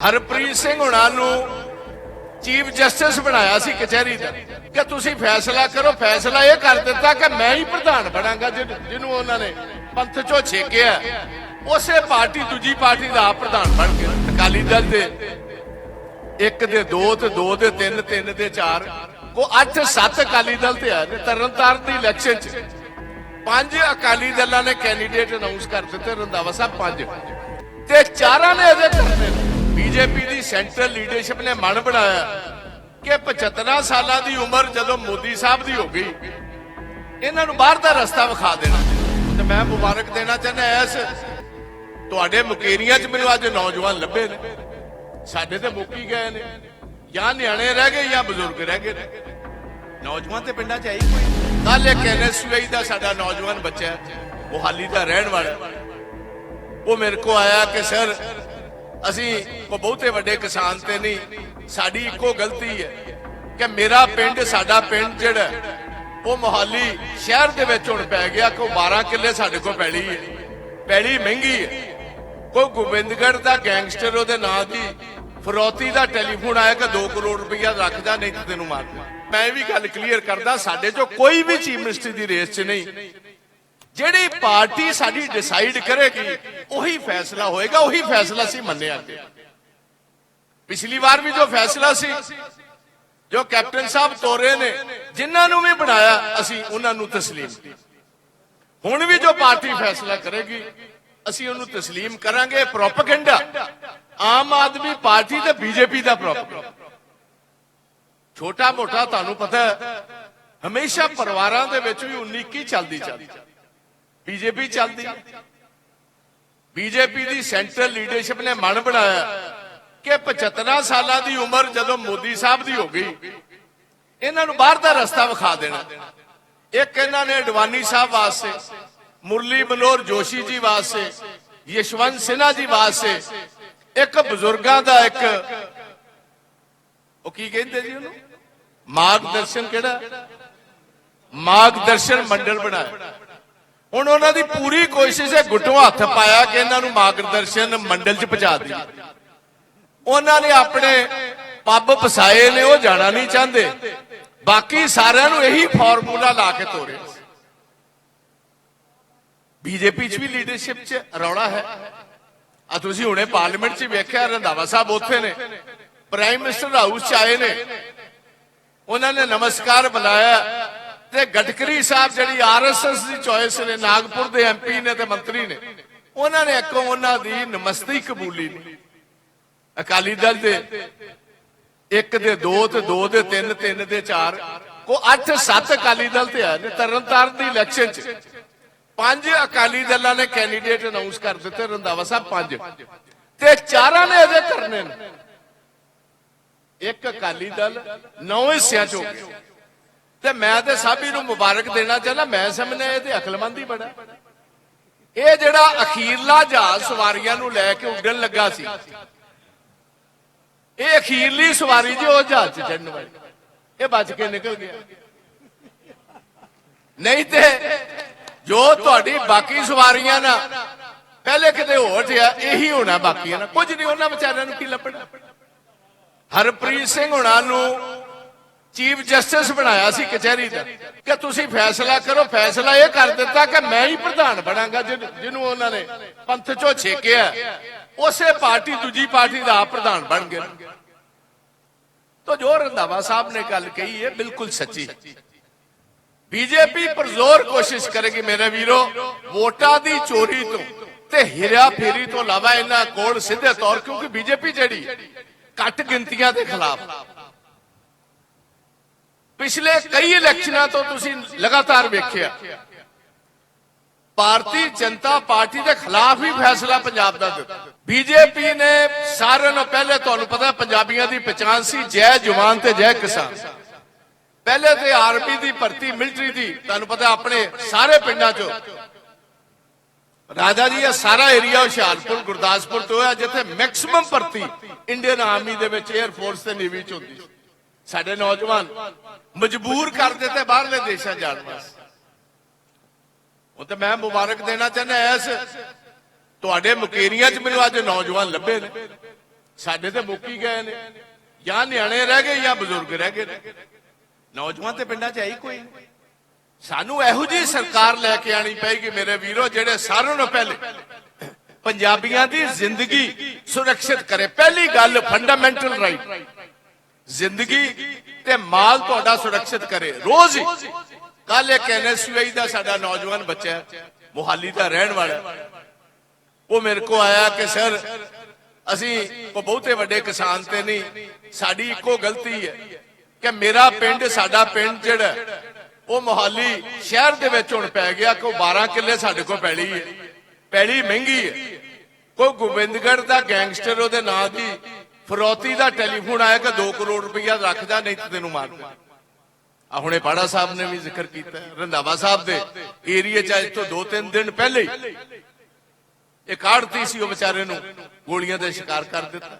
ਹਰਪ੍ਰੀਤ ਸਿੰਘ ਹੁਣਾਂ ਨੂੰ chief justice ਬਣਾਇਆ ਸੀ ਕਚਹਿਰੀ ਦਾ ਕਿ ਤੁਸੀਂ ਫੈਸਲਾ ਕਰੋ, ਫੈਸਲਾ ਇਹ ਕਰ ਦਿੱਤਾ ਕਿ ਮੈਂ ਹੀ ਪ੍ਰਧਾਨ ਬਣਾਂਗਾ ਜਿਹਨੂੰ ਉਹਨਾਂ ਨੇ ਪੰਥ ਚੋਂ ਛੇਕਿਆ। ਉਸੇ ਪਾਰਟੀ ਦੂਜੀ ਪਾਰਟੀ ਦਾ ਆਪ ਪ੍ਰਧਾਨ ਬਣ ਕੇ। ਅਕਾਲੀ ਦਲ ਦੇ ਇੱਕ ਦੇ ਦੋ ਤੇ ਦੋ ਦੇ ਤਿੰਨ ਤਿੰਨ ਦੇ ਚਾਰ। ਕੋ ਅੱਠ ਸੱਤ ਅਕਾਲੀ ਦਲ ਤੇ ਆ ਨੇ ਤਰਨਤਾਰਨ ਦੀ ਇਲੈਕਸ਼ਨ 'ਚ। ਪੰਜ ਅਕਾਲੀ ਦਲਾਂ ਨੇ ਕੈਂਡੀਡੇਟ ਅਨਾਉਂਸ ਕਰ ਦਿੱਤੇ। ਰੰਦਾਵਾ ਸਾਹਿਬ ਪੰਜ। ਤੇ ਚਾਰਾਂ ਨੇ ਅਜੇ ਕਰਨੇ ਬੀਜੇਪੀ ਦੀ ਸੈਂਟਰਲ ਲੀਡਰਸ਼ਿਪ ਨੇ ਮਨ ਬਣਾਇਆ ਕਿ 75 ਸਾਲਾਂ ਦੀ ਉਮਰ ਜਦੋਂ ਮੋਦੀ ਸਾਹਿਬ ਦੀ ਹੋ ਗਈ, ਇਹਨਾਂ ਨੂੰ ਬਾਹਰ ਦਾ ਰਸਤਾ ਵਿਖਾ ਦੇਣਾ। ਤੇ ਮੈਂ ਮੁਬਾਰਕ ਦੇਣਾ ਚਾਹੁੰਦਾ ਐਸ ਤੁਹਾਡੇ ਮੁਕੇਰੀਆਂ 'ਚ ਮੈਨੂੰ ਅੱਜ ਨੌਜਵਾਨ ਲੱਭੇ ਨੇ। ਸਾਡੇ ਤੇ ਮੁੱਕੀ ਗਏ ਨੇ, ਜਾਂ ਨਿਆਣੇ ਰਹਿ ਗਏ ਜਾਂ ਬਜ਼ੁਰਗ ਰਹਿ ਗਏ ਨੌਜਵਾਨ ਤੇ ਪਿੰਡਾਂ 'ਚ ਆਈ ਕੋਈ ਕੱਲ ਇੱਕ ਐਨਐਸਯੂਆਈ ਦਾ ਸਾਡਾ ਨੌਜਵਾਨ ਬੱਚਾ ਉਹ ਹਾਲੀ ਦਾ ਰਹਿਣ ਵਾਲਾ। ਉਹ ਮੇਰੇ ਕੋ ਆਇਆ ਕਿ, ਸਰ ਅਸੀਂ ਕੋ ਬਹੁਤੇ ਵੱਡੇ ਕਿਸਾਨ ਤੇ ਨਹੀਂ, ਸਾਡੀ ਇੱਕੋ ਗਲਤੀ ਹੈ ਕਿ ਮੇਰਾ ਪਿੰਡ, ਸਾਡਾ ਪਿੰਡ ਜਿਹੜਾ ਉਹ ਮੋਹਾਲੀ ਸ਼ਹਿਰ ਦੇ ਵਿੱਚ ਹੁਣ ਪੈ ਗਿਆ ਕਿ 12 ਕਿੱਲੇ ਸਾਡੇ ਕੋਲ ਪੈਲੀ ਹੈ। ਪੈਲੀ ਮਹਿੰਗੀ ਹੈ। ਕੋਈ ਗੋਬਿੰਦਗੜ੍ਹ ਦਾ ਗੈਂਗਸਟਰ ਉਹਦੇ ਨਾਂ ਦੀ ਫਰੋਤੀ ਦਾ ਟੈਲੀਫੋਨ ਆਇਆ ਕਿ 2 ਕਰੋੜ ਰੁਪਇਆ ਰੱਖਦਾ, ਨਹੀਂ ਤੇ ਤੈਨੂੰ ਮਾਰ ਮੈਂ ਇਹ ਵੀ ਗੱਲ ਕਲੀਅਰ ਕਰਦਾ, ਸਾਡੇ ਚੋਂ ਕੋਈ ਵੀ ਚੀਫ ਮਿਨਿਸਟਰ ਦੀ ਰੇਸ 'ਚ ਨਹੀਂ। ਜਿਹੜੀ ਪਾਰਟੀ ਸਾਡੀ ਡਿਸਾਈਡ ਕਰੇਗੀ, ਉਹੀ ਫੈਸਲਾ ਹੋਏਗਾ, ਉਹੀ ਫੈਸਲਾ ਸੀ ਮੰਨਿਆ ਅੱਗੇ। ਪਿਛਲੀ ਵਾਰ ਵੀ ਜੋ ਫੈਸਲਾ ਸੀ, ਜੋ ਕੈਪਟਨ ਸਾਹਿਬ ਤੋਰੇ ਨੇ, ਜਿਨ੍ਹਾਂ ਨੂੰ ਵੀ ਬਣਾਇਆ, ਅਸੀਂ ਉਹਨਾਂ ਨੂੰ ਤਸਲੀਮ ਹੁਣ ਵੀ ਜੋ ਪਾਰਟੀ ਫੈਸਲਾ ਕਰੇਗੀ, ਅਸੀਂ ਉਹਨੂੰ ਤਸਲੀਮ ਕਰਾਂਗੇ ਪ੍ਰੋਪਗੈਂਡਾ ਆਮ ਆਦਮੀ ਪਾਰਟੀ ਤੇ ਬੀਜੇਪੀ ਦਾ ਪ੍ਰੋਪਗੈਂਡਾ ਛੋਟਾ ਮੋਟਾ ਤੁਹਾਨੂੰ ਪਤਾ ਹਮੇਸ਼ਾ ਪਰਿਵਾਰਾਂ ਦੇ ਵਿੱਚ ਵੀ 19 ਕੀ ਚੱਲਦੀ ਚੱਲਦੀ। ਬੀਜੇਪੀ ਚੱਲਦੀ। ਬੀਜੇਪੀ ਦੀ ਸੈਂਟਰਲ ਲੀਡਰਸ਼ਿਪ ਨੇ ਮਨ ਬਣਾਇਆ ਕਿ 75 ਸਾਲਾਂ ਦੀ ਉਮਰ ਜਦੋਂ ਮੋਦੀ ਸਾਹਿਬ ਦੀ ਹੋ ਗਈ, ਇਹਨਾਂ ਨੂੰ ਬਾਹਰ ਦਾ ਰਸਤਾ ਵਿਖਾ ਦੇਣਾ। ਇੱਕ ਇਹਨਾਂ ਨੇ ਅਡਵਾਨੀ ਸਾਹਿਬ ਵਾਸਤੇ, ਮੁਰਲੀ ਮਨੋਹਰ ਜੋਸ਼ੀ ਜੀ ਵਾਸਤੇ, ਯਸ਼ਵੰਤ ਸਿਨਹਾ ਜੀ ਵਾਸਤੇ, ਇੱਕ ਬਜ਼ੁਰਗਾਂ ਦਾ ਇੱਕ, ਉਹ ਕੀ ਕਹਿੰਦੇ ਜੀ ਉਹਨੂੰ? ਮਾਰਗਦਰਸ਼ਨ ਕਿਹੜਾ? ਮਾਰਗਦਰਸ਼ਨ ਮੰਡਲ ਬਣਾਇਆ। ਹੁਣ ਉਹਨਾਂ ਦੀ ਪੂਰੀ ਕੋਸ਼ਿਸ਼ ਹੈ ਗੁੱਟੋਂ ਹੱਥ ਪਾਇਆ ਕਿ ਇਹਨਾਂ ਨੂੰ ਮਾਰਗਦਰਸ਼ਨ ਮੰਡਲ 'ਚ ਪਹੁੰਚਾ ਦਈਏ। ਉਹਨਾਂ ਨੇ ਆਪਣੇ ਪੱਬ ਫਸਾਏ ਨੇ, ਉਹ ਜਾਣਾ ਨਹੀਂ ਚਾਹੁੰਦੇ। ਬਾਕੀ ਸਾਰਿਆਂ ਨੂੰ ਇਹੀ ਫਾਰਮੂਲਾ ਲਾ ਕੇ ਤੋਰਿਆ ਬੀਜੇਪੀ 'ਚ ਵੀ ਲੀਡਰਸ਼ਿਪ 'ਚ ਰੌਲਾ ਹੈ। ਆ ਤੁਸੀਂ ਹੁਣੇ ਪਾਰਲੀਮੈਂਟ 'ਚ ਵੇਖਿਆ, ਰੰਧਾਵਾ ਸਾਹਿਬ ਉੱਥੇ ਨੇ। ਪ੍ਰਾਈਮ ਮਿਨਿਸਟਰ ਹਾਊਸ 'ਚ ਆਏ ਨੇ। ਉਹਨਾਂ ਨੇ ਨਮਸਕਾਰ ਬੁਲਾਇਆ। ਤੇ ਗਡਕਰੀ ਸਾਹਿਬ ਜਿਹੜੀ ਆਰਐਸਐਸ ਦੀ ਚੋਇਸ ਨੇ, ਨਾਗਪੁਰ ਦੇ ਐਮਪੀ ਨੇ ਤੇ ਮੰਤਰੀ ਨੇ, ਉਹਨਾਂ ਨੇ ਇੱਕੋ ਉਹਨਾਂ ਦੀ ਨਮਸਤੀ ਕਬੂਲੀ ਨਹੀਂ ਅਕਾਲੀ ਦਲ ਦੇ ਇੱਕ ਦੇ ਦੋ ਤੇ ਦੋ ਦੇ ਤਿੰਨ ਤਿੰਨ ਦੇ ਚਾਰ ਕੋ ਅੱਠ ਸੱਤ ਅਕਾਲੀ ਦਲ ਤੇ ਆਏ ਨੇ ਤਰਨਤਾਰਨ ਦੀ ਇਲੈਕਸ਼ਨ 'ਚ। ਪੰਜ ਅਕਾਲੀ ਦਲਾਂ ਨੇ ਕੈਂਡੀਡੇਟ ਅਨਾਉਂਸ ਕਰ ਦਿੱਤੇ ਰੰਦਾਵਾ ਸਾਹਿਬ ਪੰਜ। ਤੇ ਚਾਰਾਂ ਨੇ ਅਜੇ ਕਰਨੇ ਨੇ। ਇੱਕ ਅਕਾਲੀ ਦਲ ਨੌ ਹਿੱਸਿਆਂ 'ਚ ਹੋ ਗਿਆ ਤੇ ਮੈਂ ਤੇ ਸਾਬੀ ਨੂੰ ਮੁਬਾਰਕ ਦੇਣਾ ਚਾਹੁੰਦਾ, ਮੈਂ ਸਮਝਦਾ ਇਹ ਤੇ ਅਕਲਮੰਦੀ ਬੜਾ। ਇਹ ਜਿਹੜਾ ਅਖੀਰਲਾ ਜਹਾਜ਼ ਸਵਾਰੀਆਂ ਨੂੰ ਲੈ ਕੇ ਉੱਡਣ ਲੱਗਾ ਸੀ, ਇਹ ਅਖੀਰਲੀ ਸਵਾਰੀ ਜੀ ਉਹ ਜਹਾਜ਼ 'ਚ ਚੜਨ ਵਾਲੀ। ਇਹ ਬਚ ਕੇ ਨਿਕਲ ਗਿਆ। ਨਹੀਂ ਤੇ ਜੋ ਤੁਹਾਡੀ ਬਾਕੀ ਸਵਾਰੀਆਂ ਨਾ ਪਹਿਲੇ ਕਿਤੇ ਹੋਰ ਜਿਆ, ਇਹੀ ਹੋਣਾ ਬਾਕੀਆਂ ਨਾ ਕੁਝ ਨਹੀਂ, ਉਹਨਾਂ ਵਿਚਾਰਿਆਂ ਨੂੰ ਕੀ ਲੱਭਣਾ? ਹਰਪ੍ਰੀਤ ਸਿੰਘ ਹੁਣਾਂ ਨੂੰ ਚੀਫ ਜਸਟਿਸ ਬਣਾਇਆ ਸੀ ਕਚਹਿਰੀ ਦਾ ਕਿ ਤੁਸੀਂ ਫੈਸਲਾ ਕਰੋ, ਫੈਸਲਾ ਇਹ ਕਰ ਦਿੱਤਾ ਕਿ ਮੈਂ ਹੀ ਪ੍ਰਧਾਨ ਬਣਾਂਗਾ ਜਿਹਨੂੰ ਉਹਨਾਂ ਨੇ ਪੰਥ ਚੋਂ ਛੇਕਿਆ। ਉਸੇ ਪਾਰਟੀ ਦੂਜੀ ਪਾਰਟੀ ਦਾ ਆਪ ਪ੍ਰਧਾਨ ਬਣ ਗਏ। ਤੋ ਜੋ ਰੰਧਾਵਾ ਸਾਹਿਬ ਨੇ ਗੱਲ ਕਹੀ ਹੈ ਬਿਲਕੁਲ ਸੱਚੀ। ਬੀਜੇਪੀ ਪਰਜ਼ੋਰ ਕੋਸ਼ਿਸ਼ ਕਰੇਗੀ, ਮੇਰੇ ਵੀਰੋ, ਵੋਟਾਂ ਦੀ ਚੋਰੀ ਤੋਂ ਤੇ ਹਿਰਿਆ ਫੇਰੀ ਤੋਂ ਇਲਾਵਾ ਇਹਨਾਂ ਕੋਲ ਸਿੱਧੇ ਤੌਰ ਕਿਉਂਕਿ ਬੀਜੇਪੀ ਜਿਹੜੀ ਘੱਟ ਗਿਣਤੀਆਂ ਦੇ ਖਿਲਾਫ। ਪਿਛਲੇ ਕਈ ਇਲੈਕਸ਼ਨਾਂ ਤੋਂ ਤੁਸੀਂ ਲਗਾਤਾਰ ਵੇਖਿਆ। ਭਾਰਤੀ ਜਨਤਾ ਪਾਰਟੀ ਦੇ ਖਿਲਾਫ ਹੀ ਫੈਸਲਾ ਪੰਜਾਬ ਦਾ ਦਿੱਤਾ। ਬੀਜੇਪੀ ਨੇ ਸਾਰਿਆਂ ਨੂੰ ਪਹਿਲੇ ਤੁਹਾਨੂੰ ਪਤਾ ਪੰਜਾਬੀਆਂ ਦੀ ਪਛਾਣ ਸੀ, ਜੈ ਜਵਾਨ ਤੇ ਜੈ ਕਿਸਾਨ। ਪਹਿਲੇ ਤੇ ਆਰਮੀ ਦੀ ਭਰਤੀ, ਮਿਲਟਰੀ ਦੀ, ਤੁਹਾਨੂੰ ਪਤਾ ਆਪਣੇ ਸਾਰੇ ਪਿੰਡਾਂ 'ਚ। ਰਾਜਾ ਜੀ, ਇਹ ਸਾਰਾ ਏਰੀਆ ਹੁਸ਼ਿਆਰਪੁਰ, ਗੁਰਦਾਸਪੁਰ ਤੋਂ ਹੈ, ਜਿੱਥੇ ਮੈਕਸਿਮਮ ਭਰਤੀ ਇੰਡੀਅਨ ਆਰਮੀ ਦੇ ਵਿੱਚ 에ਅਰ ਫੋਰਸ ਤੇ ਨੇਵੀ 'ਚ ਹੁੰਦੀ ਸੀ। ਸਾਡੇ ਨੌਜਵਾਨ ਮਜਬੂਰ ਕਰ ਦਿੱਤੇ ਬਾਹਰਲੇ ਦੇਸ਼ਾਂ ਜਾਣ ਵਾਸਤੇ। ਉਹ ਤੇ ਮੈਂ ਮੁਬਾਰਕ ਦੇਣਾ ਚਾਹੁੰਦਾ ਐਸ, ਤੁਹਾਡੇ ਮੁਕੇਰੀਆਂ 'ਚ ਮੈਨੂੰ ਅੱਜ ਨੌਜਵਾਨ ਲੱਭੇ ਨੇ। ਸਾਡੇ ਤੇ ਮੁੱਕ ਗਏ ਨੇ। ਜਾਂ ਨਿਆਣੇ ਰਹਿ ਗਏ ਜਾਂ ਬਜ਼ੁਰਗ ਰਹਿ ਗਏ ਨੇ। ਨੌਜਵਾਨ ਤੇ ਪਿੰਡਾਂ 'ਚ ਹੈ ਹੀ ਕੋਈ ਸਾਨੂੰ ਇਹੋ ਜਿਹੀ ਸਰਕਾਰ ਲੈ ਕੇ ਆਣੀ ਪਏਗੀ ਮੇਰੇ ਵੀਰੋ, ਜਿਹੜੇ ਸਾਰਿਆਂ ਨੂੰ ਪਹਿਲੇ ਪੰਜਾਬੀਆਂ ਦੀ ਜ਼ਿੰਦਗੀ ਸੁਰੱਖਿਅਤ ਕਰੇ। ਪਹਿਲੀ ਗੱਲ ਫੰਡਾਮੈਂਟਲ ਰਾਈਟ। ਜ਼ਿੰਦਗੀ ਤੇ ਮਾਲ ਤੁਹਾਡਾ ਸੁਰੱਖਿਅਤ ਕਰੇ। ਰੋਜ਼ ਹੀ। ਕੱਲ ਇੱਕ ਐਨਐਸਯੂਆਈ ਦਾ ਸਾਡਾ ਨੌਜਵਾਨ ਬੱਚਾ ਮੁਹਾਲੀ ਦਾ ਰਹਿਣ ਵਾਲਾ ਉਹ ਮੇਰੇ ਕੋ ਆਇਆ ਕਿ, ਸਰ, ਅਸੀਂ ਬਹੁਤੇ ਵੱਡੇ ਕਿਸਾਨ ਤੇ ਨਹੀਂ, ਸਾਡੀ ਇੱਕੋ ਗਲਤੀ ਹੈ ਕਿ ਮੇਰਾ ਪਿੰਡ, ਸਾਡਾ ਪਿੰਡ ਜਿਹੜਾ ਉਹ ਮੁਹਾਲੀ ਸ਼ਹਿਰ ਦੇ ਵਿੱਚ ਹੁਣ ਪੈ ਗਿਆ ਕਿ 12 ਕਿੱਲੇ ਸਾਡੇ ਕੋਲ ਪੈਲੀ ਹੈ। ਪੈਲੀ ਮਹਿੰਗੀ ਹੈ। ਕੋਈ ਗੋਬਿੰਦਗੜ੍ਹ ਦਾ ਗੈਂਗਸਟਰ ਉਹਦੇ ਨਾਂ ਦੀ ਫਰੋਤੀ ਦਾ ਟੈਲੀਫੋਨ ਆਇਆ ਕਿ 2 ਕਰੋੜ ਰੁਪਇਆ ਰੱਖ ਜਾ, ਨਹੀਂ ਤੇ ਤੈਨੂੰ ਮਾਰ ਆ ਹੁਣੇ ਪਾੜਾ ਸਾਹਿਬ ਨੇ ਵੀ ਜ਼ਿਕਰ ਕੀਤਾ ਹੈ। ਰੰਧਾਵਾ ਸਾਹਿਬ ਦੇ ਏਰੀਏ ਚ ਅੱਜ ਤੋਂ 2-3 ਦਿਨ ਪਹਿਲੇ ਹੀ ਇੱਕ ਆੜਤੀ ਸੀ ਉਹ ਵਿਚਾਰੇ ਨੂੰ ਗੋਲੀਆਂ ਦੇ ਸ਼ਿਕਾਰ ਕਰ ਦਿੱਤਾ।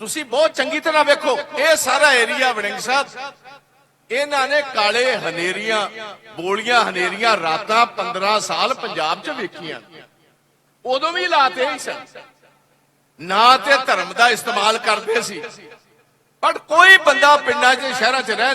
ਤੁਸੀਂ ਬਹੁਤ ਚੰਗੀ ਤਰ੍ਹਾਂ ਵੇਖੋ, ਇਹ ਸਾਰਾ ਏਰੀਆ ਵੜਿੰਗ ਸਾਹਿਬ। ਇਹਨਾਂ ਨੇ ਕਾਲੇ ਹਨੇਰੀਆਂ, ਬੋਲੀਆਂ ਹਨੇਰੀਆਂ ਰਾਤਾਂ 15 ਸਾਲ ਪੰਜਾਬ 'ਚ ਵੇਖੀਆਂ। ਉਦੋਂ ਵੀ ਲਾਤੇ ਹੀ ਸਨ। ਨਾ ਤੇ ਧਰਮ ਦਾ ਇਸਤੇਮਾਲ ਕਰਦੇ ਸੀ। ਪਰ ਕੋਈ ਬੰਦਾ ਪਿੰਡਾਂ 'ਚ, ਸ਼ਹਿਰਾਂ 'ਚ ਰਹਿ